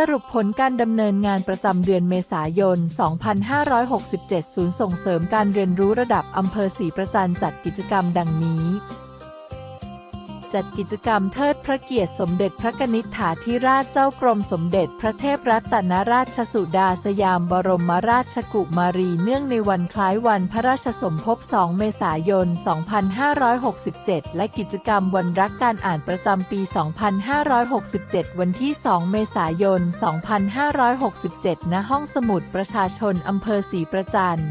สรุปผลการดำเนินงานประจำเดือนเมษายน 2567 ศูนย์ส่งเสริมการเรียนรู้ระดับอำเภอศรีประจันจัดกิจกรรมดังนี้ จัดกิจกรรมเทิดพระเกียรติสมเด็จพระนิษฐาธิราชเจ้ากรมสมเด็จพระเทพรัตนราชสุดาสยามบรมราชกุมารีเนื่องในวันคล้ายวันพระราชสมภพ 2 เมษายน 2567 และกิจกรรมวันรักการอ่านประจำปี 2567 วันที่ 2 เมษายน 2567 ณ ห้องสมุดประชาชนอำเภอศรีประจันทร์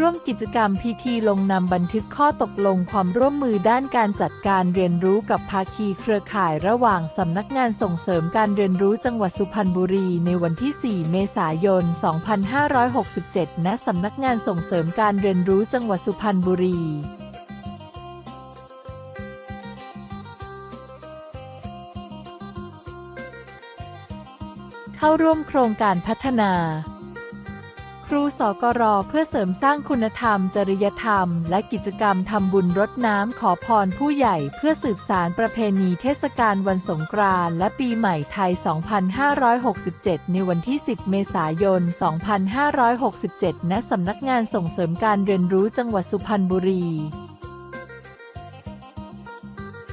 ร่วมกิจกรรมพิธีลงนามบันทึกข้อตกลงความร่วมมือด้านการจัดการเรียนรู้กับภาคีเครือข่ายระหว่างสำนักงานส่งเสริมการเรียนรู้จังหวัดสุพรรณบุรีในวันที่ 4 เมษายน 2567 ณ สำนักงานส่งเสริมการเรียนรู้จังหวัดสุพรรณบุรีเข้าร่วมโครงการพัฒนา ครูสกรเพื่อเสริมสร้างคุณธรรม จริยธรรม และกิจกรรมทำบุญรดน้ำขอพรผู้ใหญ่เพื่อสืบสารประเพณีเทศกาลวันสงกรานต์และปีใหม่ไทย 2567 ในวันที่ 10 เมษายน 2567 ณ สำนักงานส่งเสริมการเรียนรู้จังหวัดสุพรรณบุรี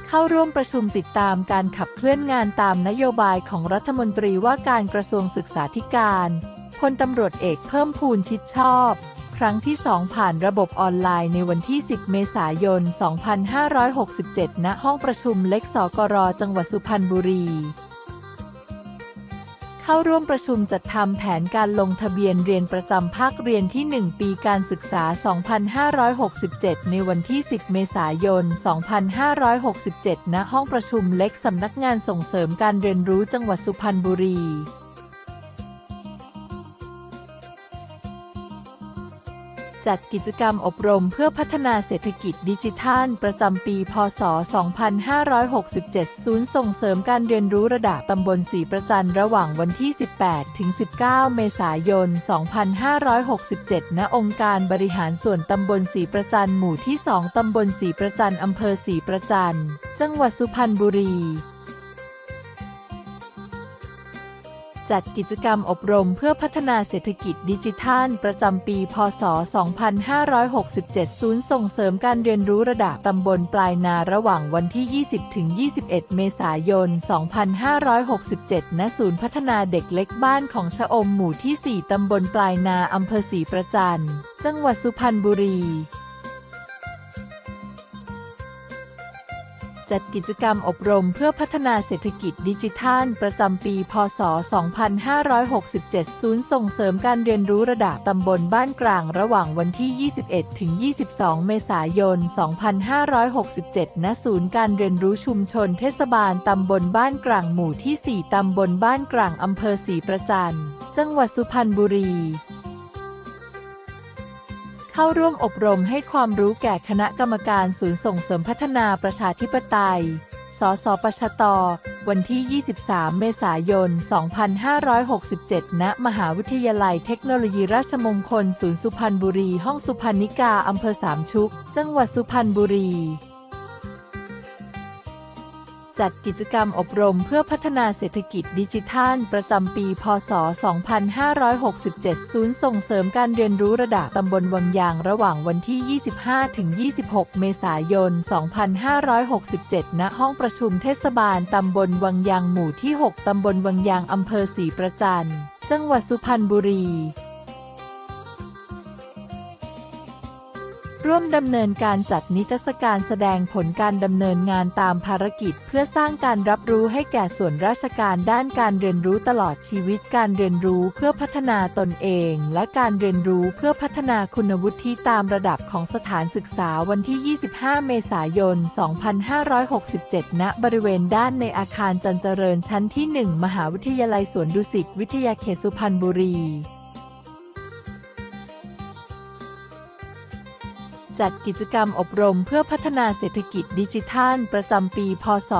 เข้าร่วมประชุมติดตามการขับเคลื่อนงานตามนโยบายของรัฐมนตรีว่าการกระทรวงศึกษาธิการ พลตำรวจเอกเพิ่มพูนชิดชอบ ครั้งที่ 2 ผ่านระบบออนไลน์ในวันที่ 10 เมษายน 2567 ณ ห้องประชุมเล็กสกรจังหวัดสุพรรณบุรี เข้าร่วมประชุมจัดทำแผนการลงทะเบียนเรียนประจำภาคเรียนที่ 1 ปีการศึกษา 2567 ในวันที่ 10 เมษายน 2567 ณ ห้องประชุมเล็กสำนักงานส่งเสริมการเรียนรู้จังหวัดสุพรรณบุรี จัดกิจกรรมอบรมเพื่อพัฒนาเศรษฐกิจดิจิทัล ประจำปี พศ 2567 ศูนย์ส่งเสริมการเรียนรู้ระดับตำบลศรีประจันระหว่างวันที่ 18 ถึง 19 เมษายน 2567 ณ องค์การบริหารส่วนตำบลศรีประจันหมู่ที่ 2 ตำบลศรีประจันอำเภอศรีประจันจังหวัดสุพรรณบุรี จัดกิจกรรมอบรมเพื่อพัฒนาเศรษฐกิจดิจิทัล ประจำปี พศ 2567 ศูนย์ส่งเสริมการเรียนรู้ระดับตำบลปลายนาระหว่างวันที่ 20 ถึง 21 เมษายน 2567 ณ ศูนย์พัฒนาเด็กเล็กบ้านของชะอมหมู่ที่ 4 ตำบลปลายนาอำเภอศรีประจัน จังหวัดสุพรรณบุรี จัดกิจกรรมอบรมเพื่อพัฒนาเศรษฐกิจดิจิทัล ประจำปี พศ 2567 ศูนย์ส่งเสริมการเรียนรู้ระดับตำบลบ้านกลางระหว่างวันที่ 21 ถึง 22 เมษายน 2567 ณ ศูนย์การเรียนรู้ชุมชนเทศบาลตำบลบ้านกลางหมู่ที่ 4 ตำบลบ้านกลางอำเภอศรีประจัน จังหวัดสุพรรณบุรี เข้าร่วมอบรมให้ความรู้แก่คณะกรรมการศูนย์ส่งเสริมพัฒนาประชาธิปไตย สสปชต วันที่ 23 เมษายน 2567 ณ มหาวิทยาลัยเทคโนโลยีราชมงคล ศูนย์สุพรรณบุรี ห้องสุพรรณิกา อำเภอสามชุก จังหวัดสุพรรณบุรี จัดกิจกรรมอบรมเพื่อพัฒนาเศรษฐกิจดิจิทัล ประจำปี พศ 2567 ศูนย์ส่งเสริมการเรียนรู้ระดับตำบลวังยางระหว่างวันที่ 25-26 เมษายน 2567 ณ ห้องประชุมเทศบาลตำบลวังยางหมู่ที่ 6 ตำบลวังยางอำเภอศรีประจัน จังหวัดสุพรรณบุรี ร่วมดำเนินการจัดนิทรรศการแสดงผลการดำเนินงานตามภารกิจ เพื่อสร้างการรับรู้ให้แก่ส่วนราชการด้านการเรียนรู้ตลอดชีวิตการเรียนรู้เพื่อพัฒนาตนเอง และการเรียนรู้เพื่อพัฒนาคุณวุฒิตามระดับของสถานศึกษาวันที่ 25 เมษายน 2567 ณ บริเวณด้านในอาคารจันเจริญชั้นที่ 1 มหาวิทยาลัยสวนดุสิตวิทยาเขตสุพรรณบุรี จัดกิจกรรมอบรมเพื่อพัฒนาเศรษฐกิจดิจิทัล ประจำปี พศ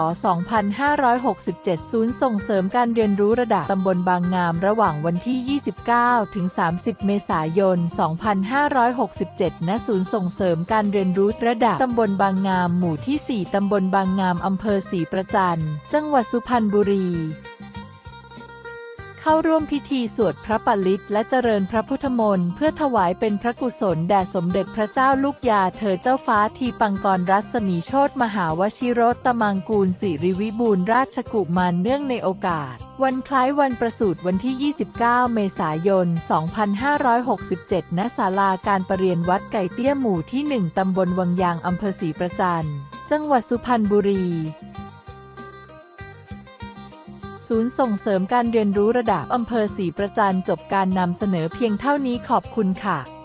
2567 ศูนย์ส่งเสริมการเรียนรู้ระดับตำบลบางงามระหว่างวันที่ 29 ถึง 30 เมษายน 2567 ณ ศูนย์ส่งเสริมการเรียนรู้ระดับตำบลบางงาม หมู่ที่ 4 ตำบลบางงาม อำเภอศรีประจัน จังหวัดสุพรรณบุรี เข้าร่วมพิธีสวดพระปริตและเจริญพระพุทธมนต์เพื่อถวายเป็นพระกุศลแด่สมเด็จพระเจ้าลูกยาเธอเจ้าฟ้าทีปังกรรัศมีโชตมหาวชิรตมังกูลสิริวิบูรราชกุมารเนื่องในโอกาส วันคล้ายวันประสูติวันที่ 29 เมษายน 2567 ณ ศาลาการประเรียนวัดไก่เตี้ยหมู่ที่ 1 ตำบลวังยางอำเภอศรีประจันจังหวัดสุพรรณบุรี ศูนย์ส่งเสริมการเรียนรู้ระดับอำเภอศรีประจันจบการนำเสนอเพียงเท่านี้ขอบคุณค่ะ